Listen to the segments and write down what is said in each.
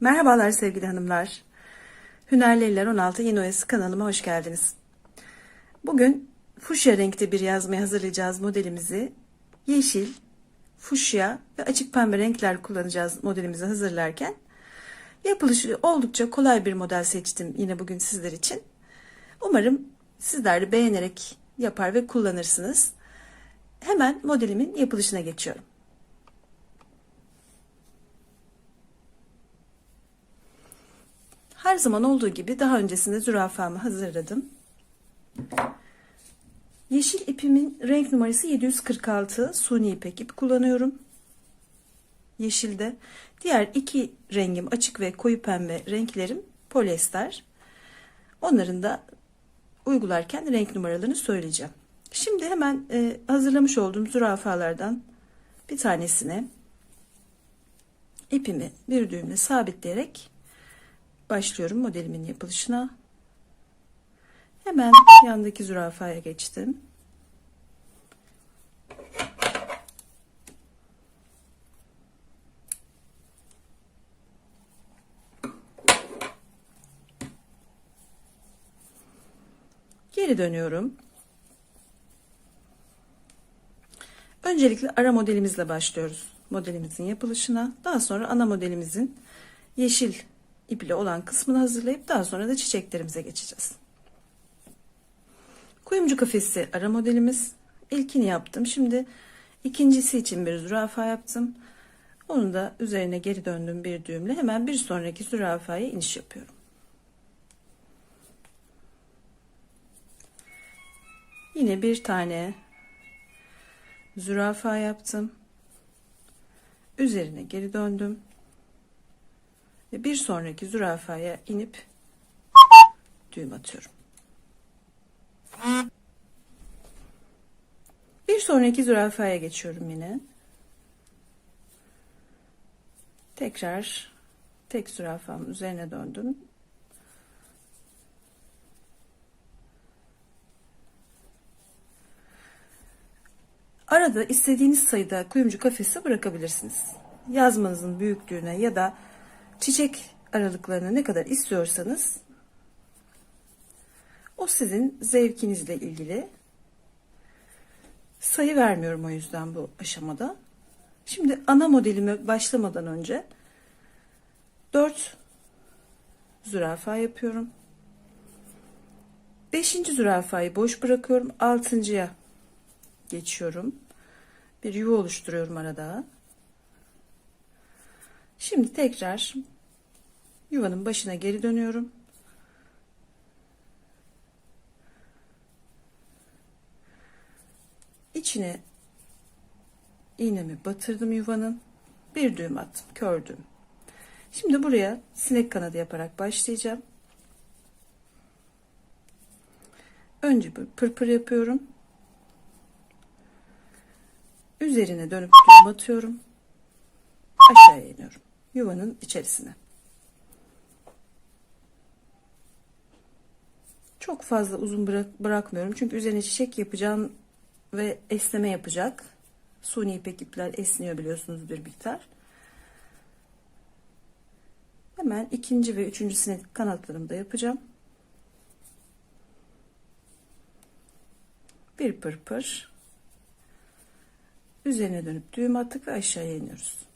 Merhabalar sevgili hanımlar. Hünerli Eller 16 Yeni Oyası kanalıma hoş geldiniz. Bugün fuşya renkte bir yazmaya hazırlayacağız modelimizi. Yeşil, fuşya ve açık pembe renkler kullanacağız modelimizi hazırlarken. Yapılışı oldukça kolay bir model seçtim yine bugün sizler için. Umarım sizler de beğenerek yapar ve kullanırsınız. Hemen modelimin yapılışına geçiyorum. Her zaman olduğu gibi daha öncesinde zürafamı hazırladım. Yeşil ipimin renk numarası 746 suni ipek ip kullanıyorum. Yeşilde. Diğer iki rengim açık ve koyu pembe renklerim polyester. Onların da uygularken renk numaralarını söyleyeceğim. Şimdi hemen e, hazırlamış olduğum zürafalardan bir tanesine ipimi bir düğümle sabitleyerek başlıyorum modelimin yapılışına. Hemen yandaki zürafaya geçtim. Geri dönüyorum. Öncelikle ara modelimizle başlıyoruz. Modelimizin yapılışına. Daha sonra ana modelimizin yeşil iple olan kısmını hazırlayıp daha sonra da çiçeklerimize geçeceğiz. Kuyumcu kafesi ara modelimiz. İlkini yaptım. Şimdi ikincisi için bir zürafa yaptım. Onu da üzerine geri döndüm bir düğümle. Hemen bir sonraki zürafaya iniş yapıyorum. Yine bir tane zürafa yaptım. Üzerine geri döndüm. Ve bir sonraki zürafaya inip düğüm atıyorum. Bir sonraki zürafaya geçiyorum yine. Tekrar tek zürafamın üzerine döndüm. Arada istediğiniz sayıda kuyumcu kafesi bırakabilirsiniz. Yazmanızın büyüklüğüne ya da çiçek aralıklarına ne kadar istiyorsanız o sizin zevkinizle ilgili. Sayı vermiyorum o yüzden bu aşamada. Şimdi ana modelime başlamadan önce 4 zürafa yapıyorum. 5. zürafayı boş bırakıyorum. 6.ya geçiyorum. Bir yuva oluşturuyorum arada. Şimdi tekrar yuvanın başına geri dönüyorum. İçine iğnemi batırdım yuvanın. Bir düğüm attım. Kör düğüm. Şimdi buraya sinek kanadı yaparak başlayacağım. Önce bir pırpır yapıyorum. Üzerine dönüp düğüm atıyorum. Aşağıya iniyorum. Yuvanın içerisine. Çok fazla uzun bırak, bırakmıyorum. Çünkü üzerine çiçek yapacağım ve esneme yapacak. Suni ipek ipler esniyor biliyorsunuz bir miktar. Hemen ikinci ve üçüncü sinek kanatlarımı da yapacağım. Bir pırpır. Üzerine dönüp düğüm attık ve aşağıya iniyoruz.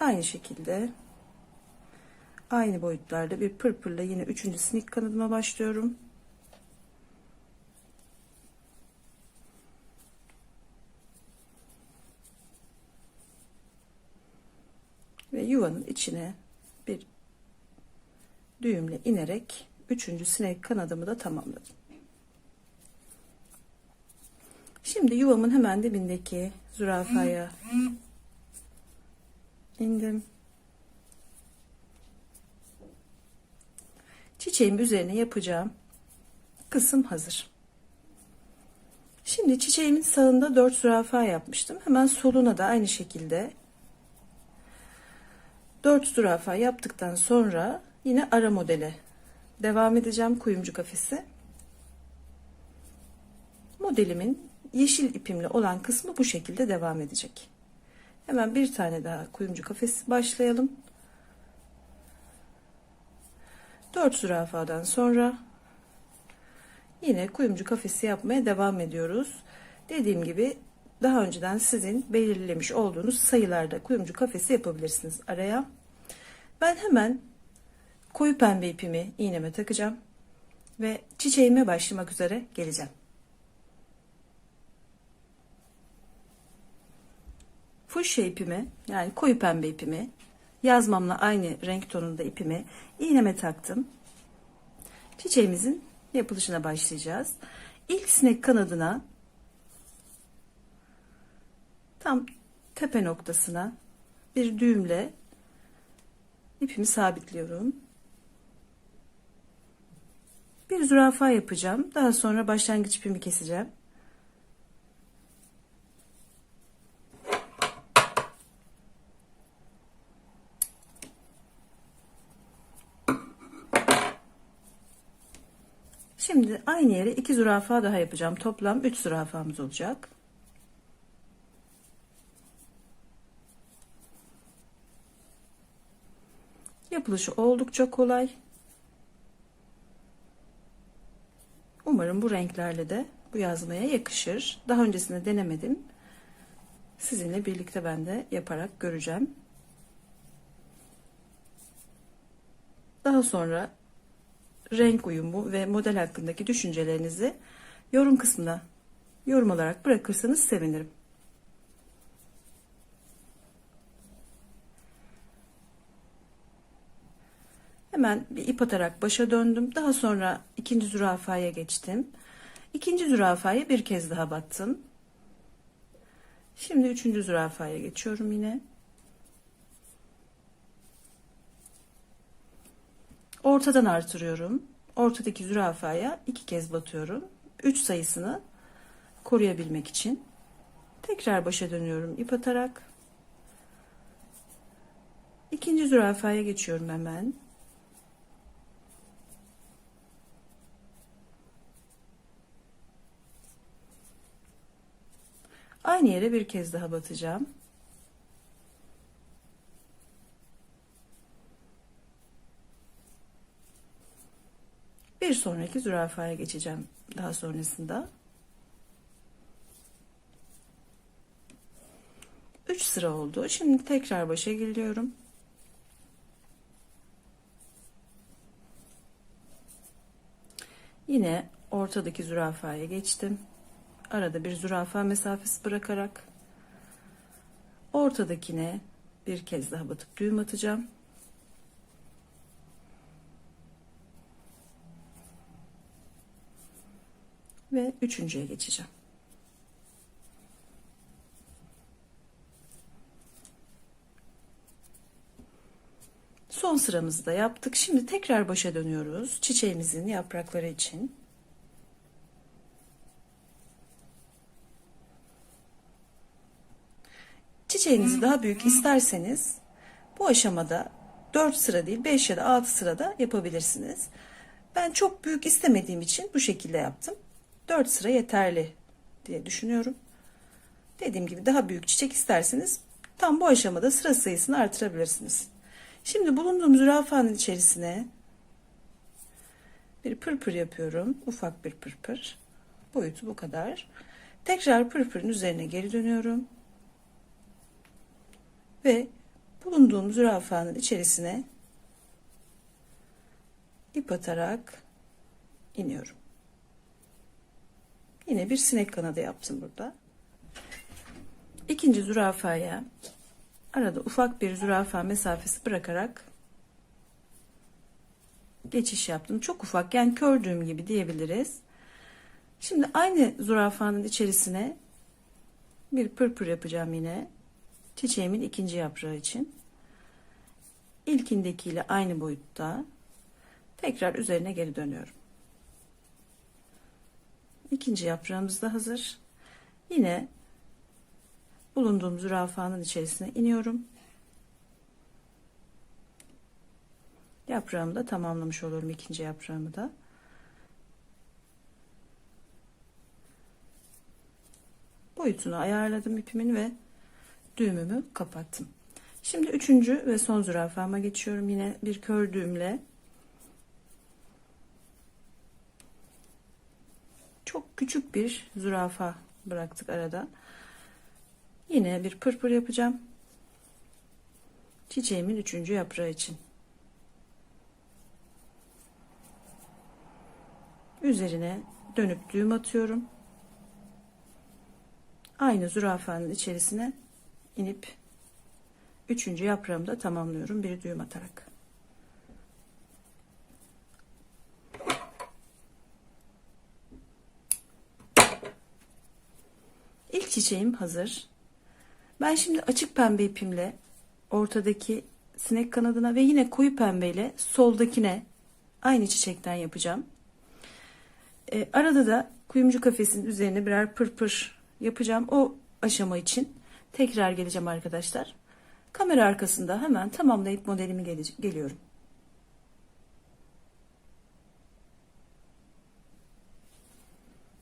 Aynı şekilde aynı boyutlarda bir pırpırla yine üçüncü sinik kanadıma başlıyorum. Ve yuvanın içine bir düğümle inerek üçüncü sinek kanadımı da tamamladım. Şimdi yuvamın hemen dibindeki zürafaya indim. Çiçeğim üzerine yapacağım kısım hazır. Şimdi çiçeğimin sağında 4 zürafa yapmıştım. Hemen soluna da aynı şekilde 4 zürafa yaptıktan sonra yine ara modele devam edeceğim kuyumcu kafesi. Modelimin yeşil ipimli olan kısmı bu şekilde devam edecek. Hemen bir tane daha kuyumcu kafesi başlayalım. 4 zürafadan sonra yine kuyumcu kafesi yapmaya devam ediyoruz. Dediğim gibi daha önceden sizin belirlemiş olduğunuz sayılarda kuyumcu kafesi yapabilirsiniz araya. Ben hemen koyu pembe ipimi iğneme takacağım ve çiçeğime başlamak üzere geleceğim. Fuşya ipimi yani koyu pembe ipimi yazmamla aynı renk tonunda ipimi iğneme taktım. Çiçeğimizin yapılışına başlayacağız. İlk sinek kanadına tam tepe noktasına bir düğümle ipimi sabitliyorum. Bir zürafa yapacağım. Daha sonra başlangıç ipimi keseceğim. Şimdi aynı yere iki zürafa daha yapacağım. Toplam 3 zürafamız olacak. Yapılışı oldukça kolay. Umarım bu renklerle de bu yazmaya yakışır. Daha öncesinde denemedim. Sizinle birlikte ben de yaparak göreceğim. Daha sonra renk uyumu ve model hakkındaki düşüncelerinizi yorum kısmına yorum olarak bırakırsanız sevinirim. Hemen bir ip atarak başa döndüm. Daha sonra ikinci zürafaya geçtim. İkinci zürafaya bir kez daha battım. Şimdi üçüncü zürafaya geçiyorum yine. Ortadan artırıyorum. Ortadaki zürafaya iki kez batıyorum. Üç sayısını koruyabilmek için. Tekrar başa dönüyorum ip atarak. İkinci zürafaya geçiyorum hemen. Aynı yere bir kez daha batacağım. Bir sonraki zürafaya geçeceğim daha sonrasında. 3 sıra oldu. Şimdi tekrar başa geliyorum. Yine ortadaki zürafaya geçtim. Arada bir zürafa mesafesi bırakarak ortadakine bir kez daha batıp düğüm atacağım. Ve üçüncüye geçeceğim. Son sıramızı da yaptık. Şimdi tekrar başa dönüyoruz. Çiçeğimizin yaprakları için. Çiçeğinizi daha büyük isterseniz bu aşamada 4 sıra değil 5 ya da 6 sırada yapabilirsiniz. Ben çok büyük istemediğim için bu şekilde yaptım. 4 sıra yeterli diye düşünüyorum. Dediğim gibi daha büyük çiçek isterseniz tam bu aşamada sıra sayısını artırabilirsiniz. Şimdi bulunduğum zürafanın içerisine bir pırpır yapıyorum. Ufak bir pırpır. Boyutu bu kadar. Tekrar pırpırın üzerine geri dönüyorum. Ve bulunduğum zürafanın içerisine ip atarak iniyorum. Yine bir sinek kanadı yaptım burada. İkinci zürafaya arada ufak bir zürafa mesafesi bırakarak geçiş yaptım. Çok ufak yani kördüğüm gibi diyebiliriz. Şimdi aynı zürafanın içerisine bir pırpır yapacağım yine. Çiçeğimin ikinci yaprağı için. İlkindekiyle aynı boyutta. Tekrar üzerine geri dönüyorum. İkinci yaprağımız da hazır. Yine bulunduğum zürafanın içerisine iniyorum. Yaprağımı da tamamlamış olurum ikinci yaprağımı da. boyutunu ayarladım ipimin ve düğümümü kapattım. Şimdi üçüncü ve son zürafama geçiyorum. Yine bir kör düğümle. Çok küçük bir zürafa bıraktık arada. Yine bir pırpır yapacağım. Çiçeğimin üçüncü yaprağı için. Üzerine dönüp düğüm atıyorum. Aynı zürafanın içerisine inip üçüncü yaprağımı da tamamlıyorum bir düğüm atarak. İlk çiçeğim hazır. Ben şimdi açık pembe ipimle ortadaki sinek kanadına ve yine koyu pembeyle soldakine aynı çiçekten yapacağım. E, arada da kuyumcu kafesinin üzerine birer pırpır yapacağım. O aşama için tekrar geleceğim arkadaşlar. Kamera arkasında hemen tamamlayıp modelimi gele geliyorum.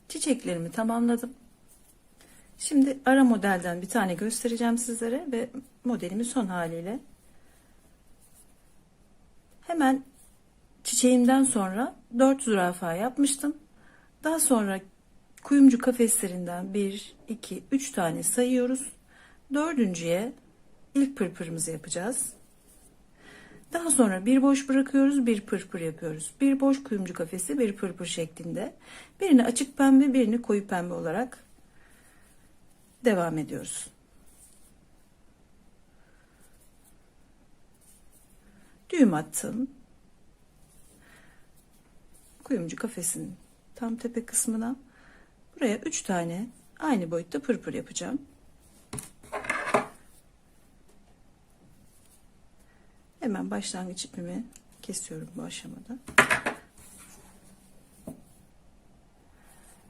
Çiçeklerimi tamamladım. Şimdi ara modelden bir tane göstereceğim sizlere ve modelimi son haliyle. Hemen çiçeğimden sonra 4 zürafa yapmıştım. Daha sonra kuyumcu kafeslerinden 1, 2, 3 tane sayıyoruz. Dördüncüye ilk pırpırımızı yapacağız. Daha sonra bir boş bırakıyoruz, bir pırpır yapıyoruz. Bir boş kuyumcu kafesi, bir pırpır şeklinde. Birini açık pembe, birini koyu pembe olarak devam ediyoruz. Düğüm attım. Kuyumcu kafesinin tam tepe kısmına buraya 3 tane aynı boyutta pırpır yapacağım. Hemen başlangıç ipimi kesiyorum bu aşamada.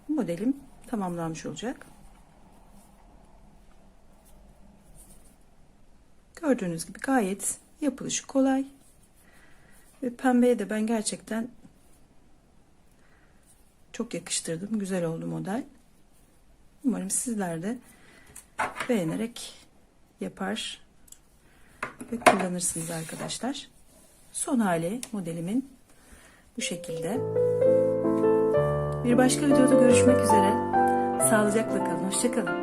Modelim tamamlanmış olacak. Gördüğünüz gibi gayet yapılışı kolay. Ve pembeye de ben gerçekten çok yakıştırdım. Güzel oldu model. Umarım sizler de beğenerek yapar ve kullanırsınız arkadaşlar. Son hali modelimin bu şekilde. Bir başka videoda görüşmek üzere. Sağlıcakla kalın. Hoşçakalın.